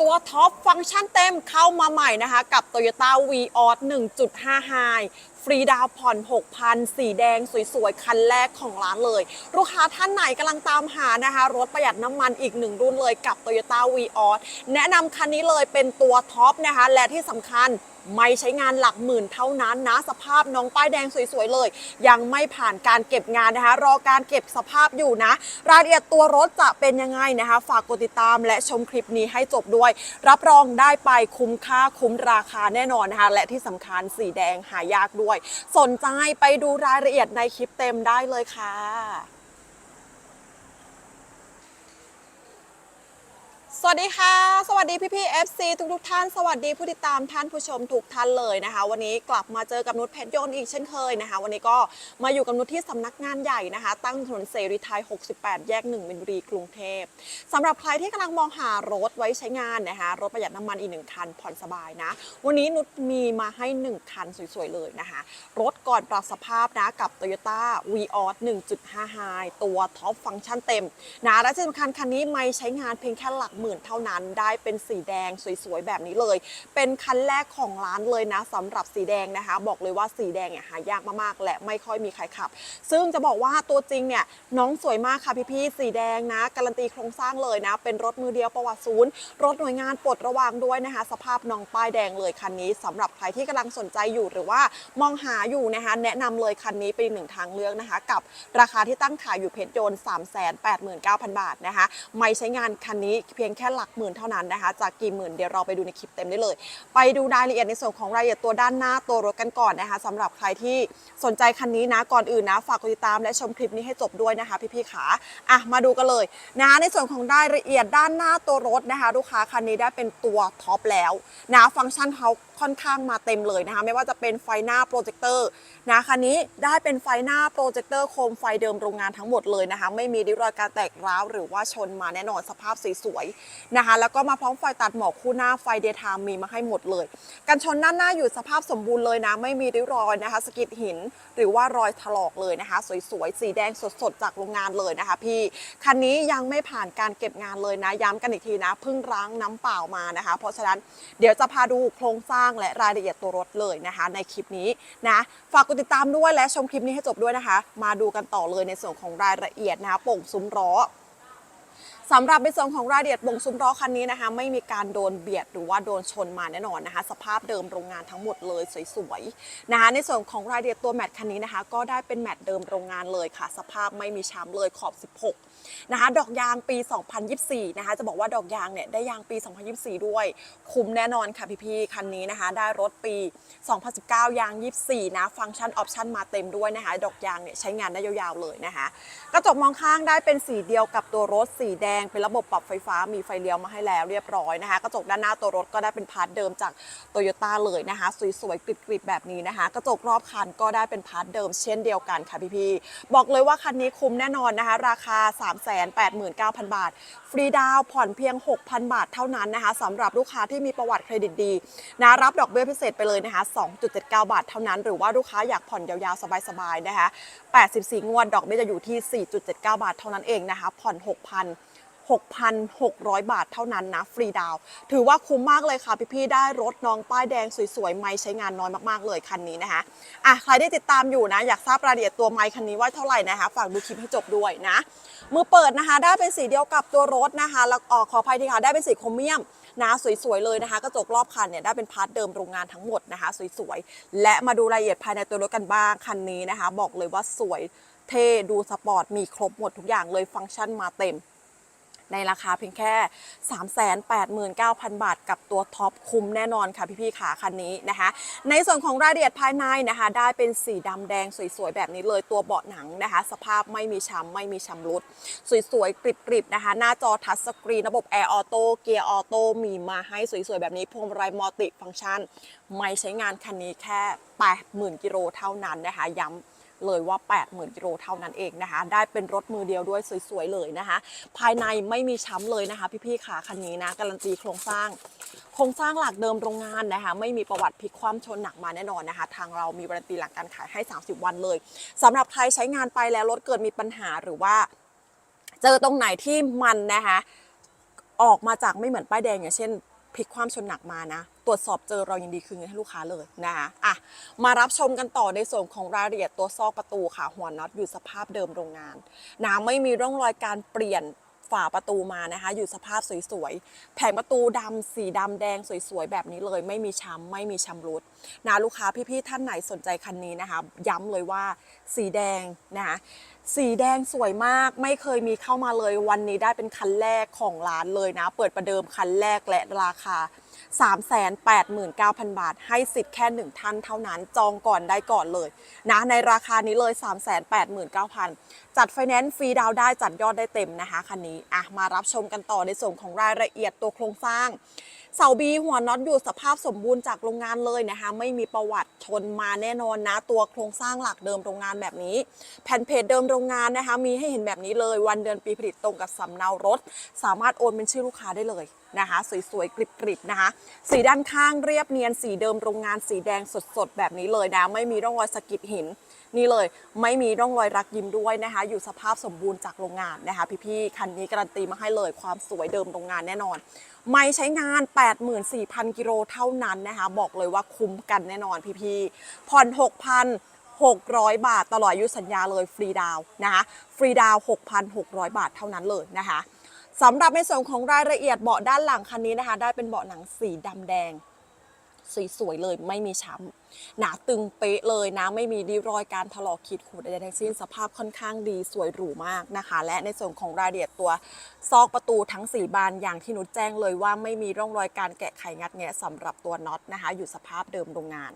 ตัวท็อปฟังก์ชันเต็มเข้ามาใหม่นะคะ กับ Toyota v ีออส1.5 High ฟรีดาวผ่อน 6,000 สีแดงสวยๆ คันแรกของร้านเลย ลูกค้าท่านไหนกำลังตามหานะคะ รถประหยัดน้ำมันอีกหนึ่งรุ่นเลยกับ Toyota v ีออสแนะนำคันนี้เลยเป็นตัวท็อปนะคะ และที่สำคัญ ไม่ใช้งานหลักหมื่นเท่านั้นนะ สภาพน้องป้ายแดงสวยๆเลย ยังไม่ผ่านการเก็บงานนะคะ รอการเก็บสภาพอยู่นะ รายละเอียดตัวรถจะเป็นยังไงนะคะ ฝากกดติดตามและชมคลิปนี้ให้จบด้วย รับรองได้ไปคุ้มค่าคุ้มราคาแน่นอนนะคะ และที่สำคัญสีแดงหายากด้วย สนใจไปดูรายละเอียดในคลิปเต็มได้เลยค่ะ วัสดีค่ะ สวัสดีพี่พี่ๆ FC ทุกทุกท่าน สวัสดีผู้ติดตามท่านผู้ชมทุกท่านเลยนะคะ วันนี้กลับมาเจอกับนุชเพชรยนต์อีกเช่นเคยนะคะ วันนี้ก็มาอยู่กับนุชที่สำนักงานใหญ่นะคะ ตั้งถนนเสรีไทย 68 แยก1มินบุรีกรุงเทพสำหรับใครที่กำลังมองหารถไว้ใช้งานนะคะ รถประหยัดน้ำมันอีกหนึ่งคันผ่อนสบายนะ วันนี้นุชมีมาให้ 1 คันสวยๆเลยนะคะ รถก่อนปรับสภาพนะกับ Toyota v ีออส1.5 High ตัวท็อปฟังก์ชันเต็มนะและที่สำคัญคันนี้ไม่ใช้งานเพียงแค่หลักหมื่นเท่านั้น ได้เป็นสีแดงสวยๆ แบบนี้เลย เป็นคันแรกของร้านเลยนะสำหรับสีแดงนะคะ บอกเลยว่าสีแดงเนี่ยหายากมากๆ และไม่ค่อยมีใครขับ ซึ่งจะบอกว่าตัวจริงเนี่ยน้องสวยมากค่ะพี่ๆ สีแดงนะ การันตีโครงสร้างเลยนะ เป็นรถมือเดียวประวัติศูนย์ รถหน่วยงานปลดระวางด้วยนะคะ สภาพน้องป้ายแดงเลยคันนี้สำหรับใครที่กำลังสนใจอยู่หรือว่ามองหาอยู่นะคะ แนะนำเลยคันนี้เป็นหนึ่งทางเลือกนะคะ กับราคาที่ตั้งขายอยู่เพชรยนต์3 8 9 0 0 0 บาทนะคะ ไม่ใช้งานคันนี้เพียงแค่หลักหมื่นเท่านั้นนะคะ จากกี่หมื่นเดี๋ยวเราไปดูในคลิปเต็มได้เลย ไปดูรายละเอียดในส่วนของรายละเอียดตัวด้านหน้าตัวรถกันก่อนนะคะสำหรับใครที่สนใจคันนี้นะก่อนอื่นนะฝากกดติดตามและชมคลิปนี้ให้จบด้วยนะคะพี่ๆขาอะมาดูกันเลยนะในส่วนของรายละเอียดด้านหน้าตัวรถนะคะ ลูกค้าคันนี้ได้เป็นตัวท็อปแล้วนะฟังก์ชันเขา ค่อนข้างมาเต็มเลยนะคะ ไม่ว่าจะเป็นไฟหน้าโปรเจคเตอร์นะคันนี้ได้เป็นไฟหน้าโปรเจคเตอร์โคมไฟเดิมโรงงานทั้งหมดเลยนะคะ ไม่มีริ้วรอยการแตกร้าวหรือว่าชนมาแน่นอนสภาพสวยๆนะคะ แล้วก็มาพร้อมไฟตัดหมอกคู่หน้าไฟเดย์ไทม์มีมาให้หมดเลย กันชนด้านหน้าอยู่สภาพสมบูรณ์เลยนะ ไม่มีริ้วรอยนะคะสกิดหิน หรือว่ารอยถลอกเลยนะคะ สวยๆสีแดงสดๆจากโรงงานเลยนะคะ พี่คันนี้ยังไม่ผ่านการเก็บงานเลยนะ ย้ำกันอีกทีนะเพิ่งล้างน้ำเปล่ามานะคะ เพราะฉะนั้นเดี๋ยวจะพาดูโครงสร้างและรายละเอียดตัวรถเลยนะคะ ในคลิปนี้นะฝากกดติดตามด้วยและชมคลิปนี้ให้จบด้วยนะคะ มาดูกันต่อเลยในส่วนของรายละเอียดนะคะโป่งซุ้มล้อ สำหรับในส่วนของรายละเอียดบ่งซุ้มล้อคันนี้นะคะ ไม่มีการโดนเบียดหรือว่าโดนชนมาแน่นอนนะคะ สภาพเดิมโรงงานทั้งหมดเลยสวยๆนะคะในส่วนของรายละเอียดตัวแมตคันนี้นะคะ ก็ได้เป็นแมตเดิมโรงงานเลยค่ะ สภาพไม่มีช้ำเลยขอบ 16 นะคะ ดอกยางปี 2024 นะคะ จะบอกว่าดอกยางเนี่ยได้ยางปี 2024 ด้วย คุ้มแน่นอนค่ะพี่ๆคันนี้นะคะ ได้รถปี 2019 ยาง 24 นะ ฟังก์ชันออปชันมาเต็มด้วยนะคะ ดอกยางเนี่ยใช้งานได้ยาวๆเลยนะคะ กระจกมองข้างได้เป็นสีเดียวกับตัวรถสีแดงเป็นระบบปรับไฟฟ้ามีไฟเลี้ยวมาให้แล้วเรียบร้อยนะคะ กระจกด้านหน้าตัวรถก็ได้เป็นพาร์ทเดิมจากโตโยต้าเลยนะคะ สวยๆกริบๆแบบนี้นะคะ กระจกรอบคันก็ได้เป็นพาร์ทเดิมเช่นเดียวกันค่ะพี่ๆบอกเลยว่าคันนี้คุ้มแน่นอนนะคะ ราคา 389,000 บาท ฟรีดาวผ่อนเพียง 6,000 บาทเท่านั้นนะคะสำหรับลูกค้าที่มีประวัติเครดิตดีนะรับดอกเบี้ยพิเศษไปเลยนะคะ 2.79 บาทเท่านั้น หรือว่าลูกค้าอยากผ่อนยาวๆสบายๆนะคะ 84 งวดดอกเบี้ยจะอยู่ที่ 4.79 บาทเท่านั้นเองนะคะ ผ่อน 6,000 6,600 บาทเท่านั้นนะ ฟรีดาว ถือว่าคุ้มมากเลยค่ะ พี่ๆ ได้รถน้องป้ายแดงสวยๆ ไม่ใช้งานน้อยมากๆ เลยคันนี้นะคะ อะ ใครได้ติดตามอยู่นะ อยากทราบรายละเอียดตัวไมค์คันนี้ว่าเท่าไหร่นะคะ ฝากดูคลิปให้จบด้วยนะ มือเปิดนะคะ ได้เป็นสีเดียวกับตัวรถนะคะ แล้วออขออภัยทีค่ะ ได้เป็นสีโครเมียมนะสวยๆเลยนะคะ กระจกรอบคันเนี่ยได้เป็นพาร์ทเดิมโรงงานทั้งหมดนะคะสวยๆ และมาดูรายละเอียดภายในตัวรถกันบ้างคันนี้นะคะ บอกเลยว่าสวยเท่ดูสปอร์ตมีครบหมดทุกอย่างเลยฟังก์ชันมาเต็ม ในราคาเพียงแค่ 389,000 บาท กับตัวท็อปคุ้มแน่นอนค่ะพี่ๆขาคันนี้นะคะ ในส่วนของรายละเอียดภายในนะคะ ได้เป็นสีดำแดงสวยๆ แบบนี้เลยตัวเบาะหนังนะคะ สภาพไม่มีช้ำไม่มีชำรุด สวยๆ กริบๆนะคะ หน้าจอทัชสกรีนระบบแอร์ออโต้เกียร์ออโต้มีมาให้สวยๆ แบบนี้พวงมาลัยมัลติฟังก์ชัน ไม่ใช้งานคันนี้แค่ 80,000 กิโลเท่านั้นนะคะย้ำ เลยว่า 80,000กิโลเท่านั้นเองนะคะ ได้เป็นรถมือเดียวด้วยสวยๆเลยนะคะ ภายในไม่มีช้ำเลยนะคะ พี่ๆขาคันนี้นะการันตีโครงสร้างโครงสร้างหลักเดิมโรงงานนะคะ ไม่มีประวัติพลิกคว่ำชนหนักมาแน่นอนนะคะ ทางเรามีการันตีหลังการขายให้ 30 วันเลยสำหรับใครใช้งานไปแล้วรถเกิดมีปัญหาหรือว่า เจอตรงไหนที่มันนะคะออกมาจากไม่เหมือนป้ายแดงอย่างเช่น พลิกความชนหนักมานะ ตรวจสอบเจอเรายังดีคืนเงินให้ลูกค้าเลยนะคะอะมารับชมกันต่อในส่วนของรายละเอียดตัวซอกประตูค่ะ หัวน็อตอยู่สภาพเดิมโรงงานนะไม่มีร่องรอยการเปลี่ยนฝาประตูมานะคะ อยู่สภาพสวยๆ แผงประตูดำสีดำแดงสวยๆ แบบนี้เลย ไม่มีช้ำไม่มีชำรุดนะลูกค้าพี่ๆ ท่านไหนสนใจคันนี้นะคะ ย้ำเลยว่าสีแดงนะคะ สีแดงสวยมากไม่เคยมีเข้ามาเลยวันนี้ได้เป็นคันแรกของร้านเลยนะ เปิดประเดิมคันแรกและราคา 389,000 บาท ให้สิทธิ์แค่ 1 ท่านเท่านั้นจองก่อนได้ก่อนเลยนะในราคานี้เลย 389,000 จัดไฟแนนซ์ฟรีดาวได้จัดยอดได้เต็มนะคะคันนี้อะมารับชมกันต่อในส่วนของรายละเอียดตัวโครงสร้าง เสาบีหัวน็อตอยู่สภาพสมบูรณ์จากโรงงานเลยนะคะ ไม่มีประวัติชนมาแน่นอนนะ ตัวโครงสร้างหลักเดิมโรงงานแบบนี้ แผ่นเพจเดิมโรงงานนะคะ มีให้เห็นแบบนี้เลยวันเดือนปีผลิตตรงกับสำเนารถ สามารถโอนเป็นชื่อลูกค้าได้เลย นะคะ สวยๆ กริบๆ นะคะ สีด้านข้างเรียบเนียน สีเดิมโรงงานสีแดงสดๆ แบบนี้เลยนะ ไม่มีร่องรอยสะกิดหิน นี่เลย ไม่มีร่องรอยรักยิ้มด้วยนะคะ อยู่สภาพสมบูรณ์จากโรงงานนะคะ พี่ๆ คันนี้การันตีมาให้เลยความสวยเดิมโรงงานแน่นอน ไม่ใช้งาน 84,000 กิโลเท่านั้นนะคะ บอกเลยว่าคุ้มกันแน่นอนพี่ๆ ผ่อน6,600 บาทตลอดอายุสัญญาเลยฟรีดาวนะคะ ฟรีดาวน์6,600 บาทเท่านั้นเลยนะคะ สำหรับในส่วนของรายละเอียดเบาะด้านหลังคันนี้นะคะ ได้เป็นเบาะหนังสีดำแดง สวยๆเลยไม่มีช้ำหนาตึงเป๊ะเลยนะไม่มีริ้วรอยการถลอกขีดขูดใดๆทั้งสิ้นสภาพค่อนข้างดีสวยหรูมากนะคะ และในส่วนของรายละเอียดตัวซอกประตูทั้ง 4 บานอย่างที่นุชแจ้งเลยว่าไม่มีร่องรอยการแกะไขงัดแงะสำหรับตัวน็อตนะคะ อยู่สภาพเดิมโรงงาน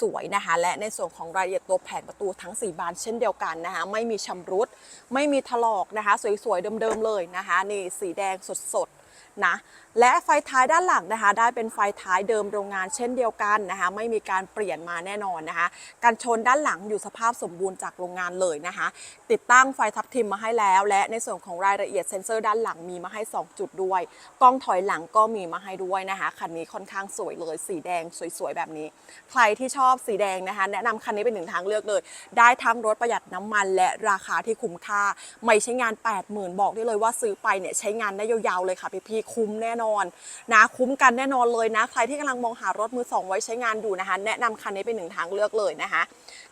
สวยๆนะคะ และในส่วนของรายละเอียดตัวแผงประตูทั้ง 4 บานเช่นเดียวกันนะคะ ไม่มีชำรุด ไม่มีถลอกนะคะ สวยๆเดิมๆเลยนะคะ นี่สีแดงสดๆนะ และไฟท้ายด้านหลังนะคะได้เป็นไฟท้ายเดิมโรงงานเช่นเดียวกันนะคะไม่มีการเปลี่ยนมาแน่นอนนะคะการชนด้านหลังอยู่สภาพสมบูรณ์จากโรงงานเลยนะคะ ติดตั้งไฟทับทิมมาให้แล้ว และในส่วนของรายละเอียดเซ็นเซอร์ด้านหลังมีมาให้ 2 จุดด้วย กล้องถอยหลังก็มีมาให้ด้วยนะคะคันนี้ค่อนข้างสวยเลย สีแดงสวยๆแบบนี้ ใครที่ชอบสีแดงนะคะ แนะนำคันนี้เป็นหนึ่งทางเลือกเลย ได้ทั้งรถประหยัดน้ำมัน และราคาที่คุ้มค่า ไม่ใช้งาน 80,000 บอกได้เลยว่าซื้อไปเนี่ยใช้งานได้ยาวๆเลยค่ะพี่ๆคุ้มแน่นอนนะคุ้มกันแน่นอนเลยนะ ใครที่กำลังมองหารถมือสองไว้ใช้งานอยู่นะคะ แนะนำคันนี้เป็นหนึ่งทางเลือกเลยนะคะ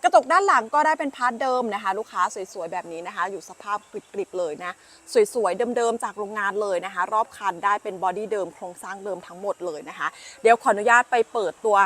กระจกด้านหลังก็ได้เป็นพาร์ทเดิมนะคะ ลูกค้าสวยๆแบบนี้นะคะ อยู่สภาพกริบๆเลยนะ สวยๆเดิมๆจากโรงงานเลยนะคะ รอบคันได้เป็นบอดี้เดิมโครงสร้างเดิมทั้งหมดเลยนะคะ เดี๋ยวขออนุญาตไปเปิดตัว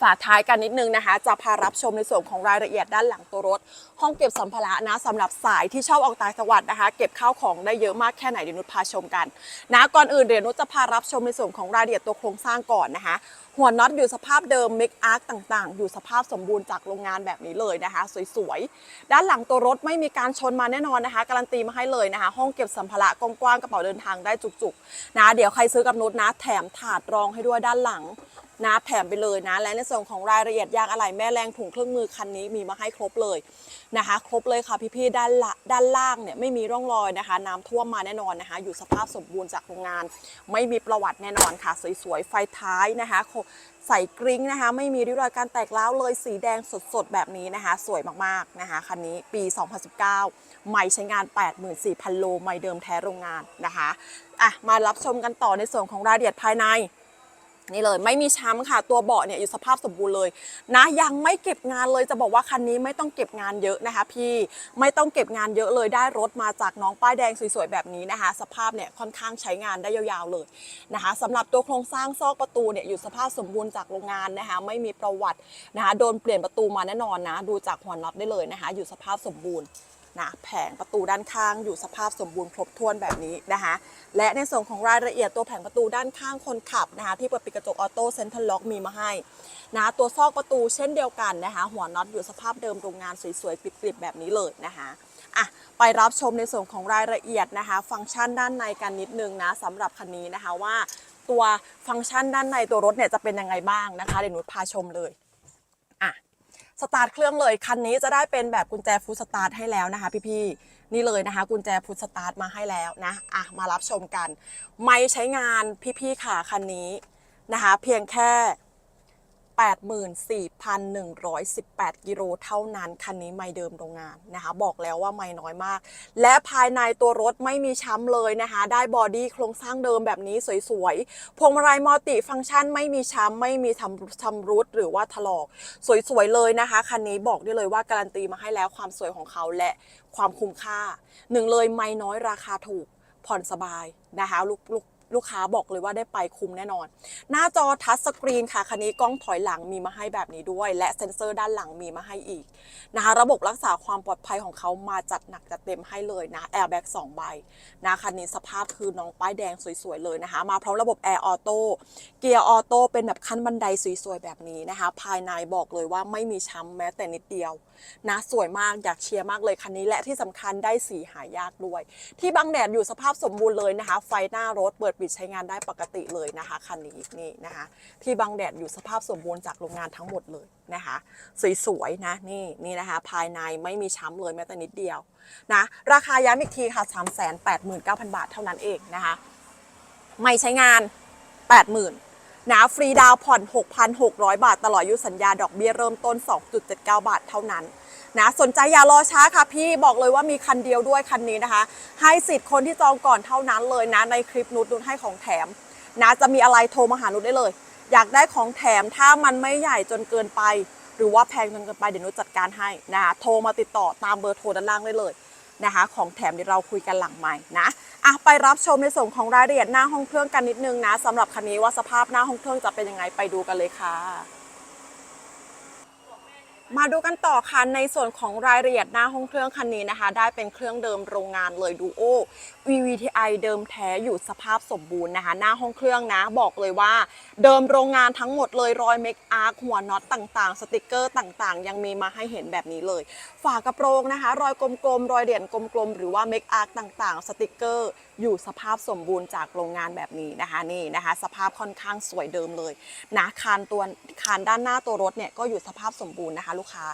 ฝาท้ายกันนิดนึงนะคะ จะพารับชมในส่วนของรายละเอียดด้านหลังตัวรถ ห้องเก็บสัมภาระนะสำหรับสายที่ชอบออกต่างจังหวัดนะคะ เก็บข้าวของได้เยอะมากแค่ไหนเดี๋ยวนุชพาชมกันนะก่อนอื่นเดี๋ยวนุชจะพารับชมในส่วนของรายละเอียดตัวโครงสร้างก่อนนะคะหัวน็อตอยู่สภาพเดิมเมคอาร์คต่างๆ อยู่สภาพสมบูรณ์จากโรงงานแบบนี้เลยนะคะ สวยๆ ด้านหลังตัวรถไม่มีการชนมาแน่นอนนะคะ การันตีมาให้เลยนะคะ ห้องเก็บสัมภาระกว้างๆกระเป๋าเดินทางได้จุกๆนะเดี๋ยวใครซื้อกับนุชนะ แถมถาดรองให้ด้วยด้านหลัง นะแถมไปเลยนะ และในส่วนของรายละเอียดยางอะไหล่แม่แรงถุงเครื่องมือคันนี้มีมาให้ครบเลยนะคะ ครบเลยค่ะพี่ๆด้านละด้านล่างเนี่ยไม่มีร่องรอยนะคะ น้ำท่วมมาแน่นอนนะคะ อยู่สภาพสมบูรณ์จากโรงงาน ไม่มีประวัติแน่นอนค่ะ สวยๆไฟท้ายนะคะใส่กริ้งนะคะ ไม่มีริ้วรอยการแตกร้าวเลยสีแดงสดๆ แบบนี้นะคะ สวยมากๆนะคะคันนี้ปี 2019ไม่ใช้งาน 84,000 โลไม่เดิมแท้โรงงานนะคะอะมารับชมกันต่อในส่วนของรายละเอียดภายใน นี่เลยไม่มีช้ำค่ะตัวเบาะเนี่ยอยู่สภาพสมบูรณ์เลยนะยังไม่เก็บงานเลยจะบอกว่าคันนี้ไม่ต้องเก็บงานเยอะนะคะ พี่ไม่ต้องเก็บงานเยอะเลยได้รถมาจากน้องป้ายแดงสวยๆแบบนี้นะคะ สภาพเนี่ยค่อนข้างใช้งานได้ยาวๆเลยนะคะสำหรับตัวโครงสร้างซอกประตูเนี่ยอยู่สภาพสมบูรณ์จากโรงงานนะคะ ไม่มีประวัตินะคะโดนเปลี่ยนประตูมาแน่นอนนะ ดูจากหัวน็อตได้เลยนะคะ อยู่สภาพสมบูรณ์ นะแผงประตูด้านข้างอยู่สภาพสมบูรณ์ครบถ้วนแบบนี้นะคะและในส่วนของรายละเอียดตัวแผงประตูด้านข้างคนขับนะคะที่เปิดปิดกระจกออโต้เซ็นทรัลล็อกมีมาให้นะตัวซอกประตูเช่นเดียวกันนะคะหัวน็อตอยู่สภาพเดิมโรงงานสวยๆกริบๆแบบนี้เลยนะคะอะไปรับชมในส่วนของรายละเอียดนะคะ ฟังก์ชันด้านในกันนิดนึงนะสำหรับคันนี้นะคะว่าตัวฟังก์ชันด้านในตัวรถเนี่ยจะเป็นยังไงบ้างนะคะเดี๋ยวหนูพาชมเลย สตาร์ทเครื่องเลย คันนี้จะได้เป็นแบบกุญแจฟูสตาร์ทให้แล้วนะคะ พี่ๆนี่เลยนะคะ กุญแจฟูสตาร์ทมาให้แล้วนะอะมารับชมกัน ไม่ใช้งานพี่ๆค่ะคันนี้นะคะ เพียงแค่ 84,118 กิโลเท่านั้น คันนี้ไม่เดิมโรงงานนะคะ บอกแล้วว่าไม่น้อยมาก และภายในตัวรถไม่มีช้ำเลยนะคะ ได้บอดี้โครงสร้างเดิมแบบนี้สวยๆ พวงมาลัยมัลติฟังก์ชันไม่มีช้ำ ไม่มีทำทำรุดหรือว่าถลอก สวยๆเลยนะคะ คันนี้บอกได้เลยว่าการันตีมาให้แล้วความสวยของเขาและความคุ้มค่าหนึ่งเลยไม่น้อยราคาถูกผ่อนสบายนะคะลูก ลูกค้าบอกเลยว่าได้ไปคุ้มแน่นอน หน้าจอทัชสกรีนค่ะ คันนี้กล้องถอยหลังมีมาให้แบบนี้ด้วย และเซ็นเซอร์ด้านหลังมีมาให้อีกนะคะ ระบบรักษาความปลอดภัยของเขามาจัดหนักจัดเต็มให้เลยนะแอร์แบ็กสองใบนะคันนี้สภาพคือน้องป้ายแดงสวยๆเลยนะคะ มาพร้อมระบบแอร์ออโต้เกียร์ออโต้เป็นแบบขั้นบันไดสวยๆแบบนี้นะคะ ภายในบอกเลยว่าไม่มีช้ำแม้แต่นิดเดียวนะสวยมากอยากเชียร์มากเลยคันนี้และที่สำคัญได้สีหายากด้วย ที่บังแดดอยู่สภาพสมบูรณ์เลยนะคะ ไฟหน้ารถเปิดปิดใช้งานได้ปกติเลยนะคะคันนี้นี่นะคะ ที่บังแดดอยู่สภาพสมบูรณ์จากโรงงานทั้งหมดเลยนะคะ สวยๆนะนี่นี่นะคะ ภายในไม่มีช้ำเลยแม้แต่นิดเดียวนะราคาย้ำอีกทีค่ะ 389,000 บาทเท่านั้นเองนะคะ ไม่ใช้งาน 80,000 นะฟรีดาวผ่อน 6,600 บาท ตลอดอายุสัญญาดอกเบี้ยเริ่มต้น 2.79 บาทเท่านั้นนะสนใจอย่ารอช้าค่ะพี่บอกเลยว่ามีคันเดียวด้วยคันนี้นะคะ ให้สิทธิ์คนที่จองก่อนเท่านั้นเลยนะในคลิปนุชนุชให้ของแถม นะจะมีอะไรโทรมาหานุชได้เลย อยากได้ของแถมถ้ามันไม่ใหญ่จนเกินไป หรือว่าแพงจนเกินไปเดี๋ยวนุชจัดการให้นะคะโทรมาติดต่อตามเบอร์โทรด้านล่างได้เลยนะคะ ของแถมเดี๋ยวเราคุยกันหลังใหม่นะ อะไปรับชมในส่วนของรายละเอียดหน้าห้องเครื่องกันนิดนึงนะสำหรับคันนี้ว่าสภาพหน้าห้องเครื่องจะเป็นยังไงไปดูกันเลยค่ะ มาดูกันต่อค่ะในส่วนของรายละเอียดหน้าห้องเครื่องคันนี้นะคะ ได้เป็นเครื่องเดิมโรงงานเลยดูโอ VVTi เดิมแท้อยู่สภาพสมบูรณ์นะคะ หน้าห้องเครื่องนะบอกเลยว่า เดิมโรงงานทั้งหมดเลยรอยเมคอาร์คหัวน็อตต่างๆ สติกเกอร์ต่างๆ ยังมีมาให้เห็นแบบนี้เลย ฝากระโปรงนะคะ รอยกลมๆรอยเด่นกลมๆหรือว่าเมคอาร์คต่างๆ สติกเกอร์อยู่สภาพสมบูรณ์จากโรงงานแบบนี้นะคะนี่นะคะ สภาพค่อนข้างสวยเดิมเลยนะคานตัวคานด้านหน้าตัวรถเนี่ยก็อยู่สภาพสมบูรณ์นะคะ ลูกค้า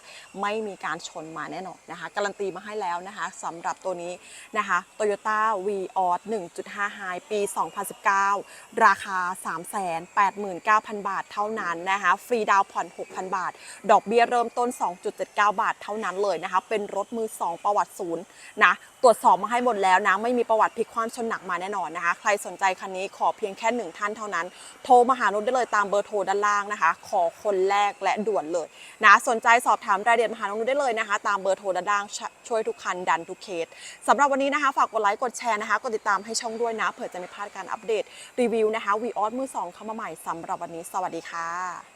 ไม่มีการชนมาแน่นอนนะคะ การันตีมาให้แล้วนะคะสำหรับตัวนี้นะคะ Toyota v o s 1.5 High ปี 2019 ราคา 389,000 บาทเท่านั้นนะคะ ฟรีดาวผ่อน 6,000 บาท ดอกเบี้ยเริ่มต้น 2.79 บาทเท่านั้นเลยนะคะ เป็นรถมือ 2 ประวัติศูนย์นะตรวจสอบมาให้หมดแล้วนะไม่มีประวัติพลิกคว่ำชนหนักมาแน่นอนนะคะ ใครสนใจคันนี้ขอเพียงแค่หนึ่งท่านเท่านั้น โทรมาหานุชได้เลยตามเบอร์โทรด้านล่างนะคะ ขอคนแรกและด่วนเลยนะสนใจสอบถามรายละเอียดมาหานุชได้เลยนะคะ ตามเบอร์โทรด้านล่างชช่วยทุกคันดันทุกเคสสำหรับวันนี้นะคะ ฝากกดไลค์กดแชร์นะคะกดติดตามให้ช่องด้วยนะเผื่อจะไม่พลาดการอัปเดตรีวิวนะคะวีออสมือสองเข้ามาใหม่สำหรับวันนี้ สวัสดีค่ะ